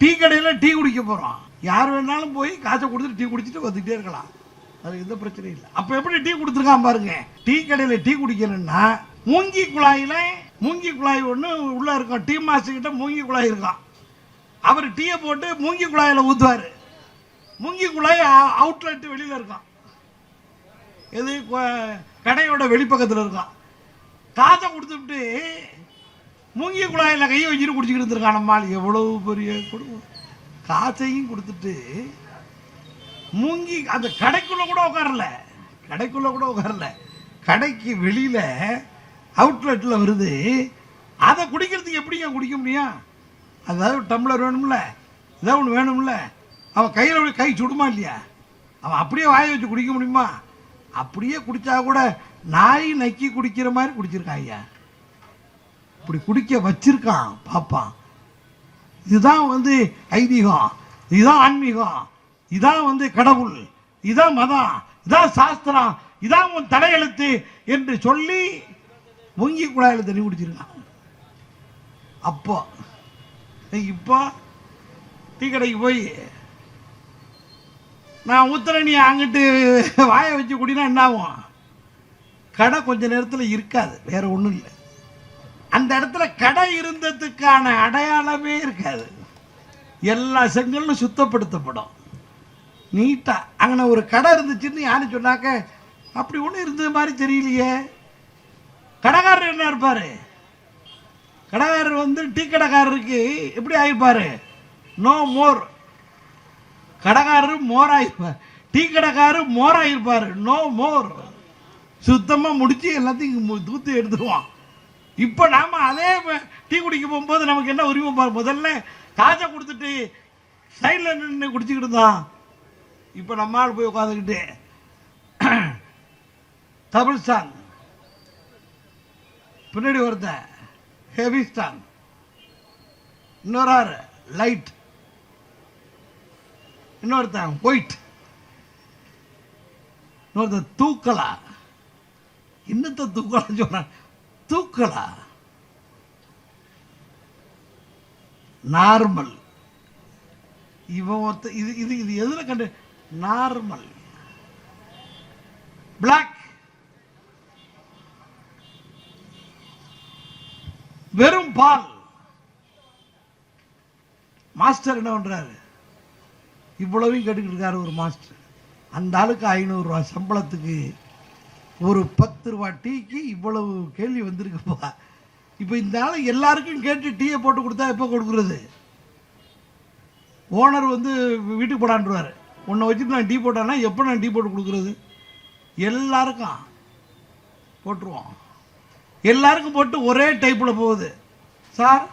Tea கடையில் tea குடிக்க போகிறோம் யார் வேணாலும் போய் காசை கொடுத்துட்டு டீ குடிச்சிட்டு வந்துகிட்டே இருக்கலாம். அது எந்த பிரச்சனையும் இல்லை. அப்போ எப்படி டீ கொடுத்துருக்கான் பாருங்க. டீ கடையில் டீ குடிக்கணும்னா மூங்கி குழாயில் மூங்கி குழாய் ஒன்று உள்ளே இருக்கும். டீ மாஸ்டர்கிட்ட மூங்கி குழாய் இருக்கும். அவர் டீயை போட்டு மூங்கி குழாயில் ஊற்றுவார் மூங்கி குழாய் அவுட்லெட் வெளியில் இருக்கும். எது கடையோட வெளிப்பக்கத்தில் இருக்கும். காசை கொடுத்துட்டு மூங்கி குழாயில் கையை வச்சுட்டு குடிச்சிக்கிட்டு இருந்திருக்கான் எவ்வளவு பெரிய கொடுக்கும் காசையும் கொடுத்துட்டு மூங்கி அந்த கடைக்குள்ள கூட உட்காரல. கடைக்குள்ள கூட உட்காரல. கடைக்கு வெளியில அவுட்லெட்டில் வருது. அதை குடிக்கிறதுக்கு எப்படிங்க குடிக்க முடியும்? அதாவது டம்ளர் வேணும்ல. ஏதாவது ஒன்று வேணும்ல. அவன் கையில் கை சுடுமா இல்லையா? அவன் அப்படியே வாயை வச்சு குடிக்க முடியுமா? அப்படியே குடிச்சா கூட நாய் நக்கி குடிக்கிற மாதிரி குடிச்சிருக்கான் ஐயா இப்படி குடிக்க வச்சிருக்கான் பாப்பான். இதுதான் வந்து ஐதீகம் இதுதான் ஆன்மீகம் இதான் வந்து கடவுள் இதான் மதம் இதான் சாஸ்திரம் இதான் உன் தலையெழுத்து என்று சொல்லி முங்கி குழாயில் தண்ணி குடிச்சிருக்கான். அப்போ இப்போ டீ கடைக்கு போய் நான் ஊத்துறேன் நீ அங்கிட்டு வாயை வச்சு குடினா என்ன ஆகும் கடை கொஞ்ச நேரத்தில் இருக்காது வேற ஒன்றும் இல்லை. அந்த இடத்துல கடை இருந்ததுக்கான அடையாளமே இருக்காது. எல்லா செங்கல்லும் சுத்தப்படுத்தப்படும். நீட்டாக அங்கே ஒரு கடை இருந்துச்சுன்னு யாரு சொன்னாக்க அப்படி ஒன்றும் இருந்தது மாதிரி தெரியலையே. கடைக்காரர் என்ன இருப்பார்? கடைக்காரர் வந்து டீ கடைக்காரருக்கு எப்படி ஆகிப்பார் நோ மோர் கடைக்காரர் மோர் ஆகிருப்பார் டீ கடைக்காரர் மோர் ஆகிருப்பார் நோ மோர் சுத்தமாக முடித்து எல்லாத்தையும் தூத்து எடுத்துருவான். இப்போ நாம அதே டீ குடிக்க போகும்போது நமக்கு என்ன உரிமை பாரு முதல்ல காசை கொடுத்துட்டு சைடில் நின்று குடிச்சிக்கிட்டு இருந்தான் இப்போ நம்ம ஆள் போய் உட்காந்துக்கிட்டு தமிழ் சாங் பின்னாடி ஒருத்தன் ஹெவி ஸ்டாங் இன்னொரு ஆறு லைட் இன்னொருத்தன் ஒயிட் இன்னொருத்தன் தூக்கலா. இன்னத்தை தூக்கலா சொல்கிறான் தூக்கலா? நார்மல் இவன் ஒருத்த இது இது இது எதுல கண்டு நார்மல் பிளாக் வெறும் பால். மாஸ்டர் என்ன பண்றாரு? இவ்வளவையும் கேட்டுக்கிட்டு இருக்காரு ஒரு மாஸ்டர் அந்த ஆளுக்கு ஐநூறுரூவா சம்பளத்துக்கு ஒரு பத்து ரூபா டீக்கு இவ்வளவு கேள்வி வந்திருக்குப்பா. இப்போ இந்த ஆள் எல்லாருக்கும் கேட்டு டீயை போட்டு கொடுத்தா எப்போ கொடுக்குறது? ஓனர் வந்து வீட்டுக்கு போடான்றார். உன்னை வச்சுட்டு நான் டீ போட்டானா எப்போ நான் டீ போட்டு கொடுக்குறது? எல்லாருக்கும் போட்டுருவோம். எல்லாருக்கும் போட்டு ஒரே டைப்பில் போகுது. சார்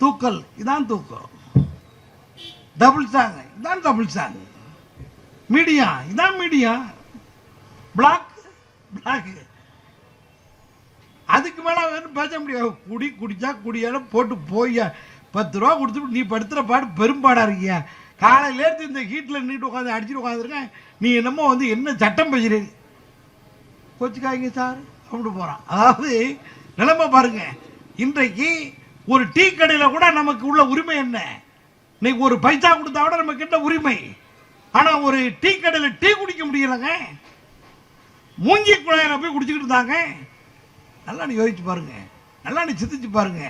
தூக்கல். இதான் தூக்கம். டபுள் சாங் இதான் டபுள் சாங் மீடியா இதான் மீடியா பிளாக் பிளாக் அதுக்கு மேலே வேணும் பேச முடியாது குடி குடிச்சா குடியாலும் போட்டு போய் பத்து ரூபா கொடுத்துட்டு நீ படுத்துகிற பாடு பெரும்பாடாக இருக்கியா. காலையிலேருந்து இந்த ஹீட்டில் நீட்டு உட்காந்து அடிச்சுட்டு உட்காந்துருக்கேன் நீ என்னமோ வந்து என்ன சட்டம் பேசுறீங்க கோச்சிக்காய்ங்க சார். அப்படி போகிறான் அதாவது நிலைமை பாருங்க. இன்றைக்கு ஒரு டீ கடையில் கூட நமக்கு உள்ள உரிமை என்ன? இன்னைக்கு ஒரு பைசா கொடுத்தா கூட நமக்கு என்ன உரிமை? ஆனால் ஒரு டீ கடையில் டீ குடிக்க முடியலங்க. மூங்கி குழாயில் போய் குடிச்சுக்கிட்டு இருந்தாங்க. நல்லா நீ யோசிச்சு பாருங்க. நல்லா நீ சித்திச்சு பாருங்க.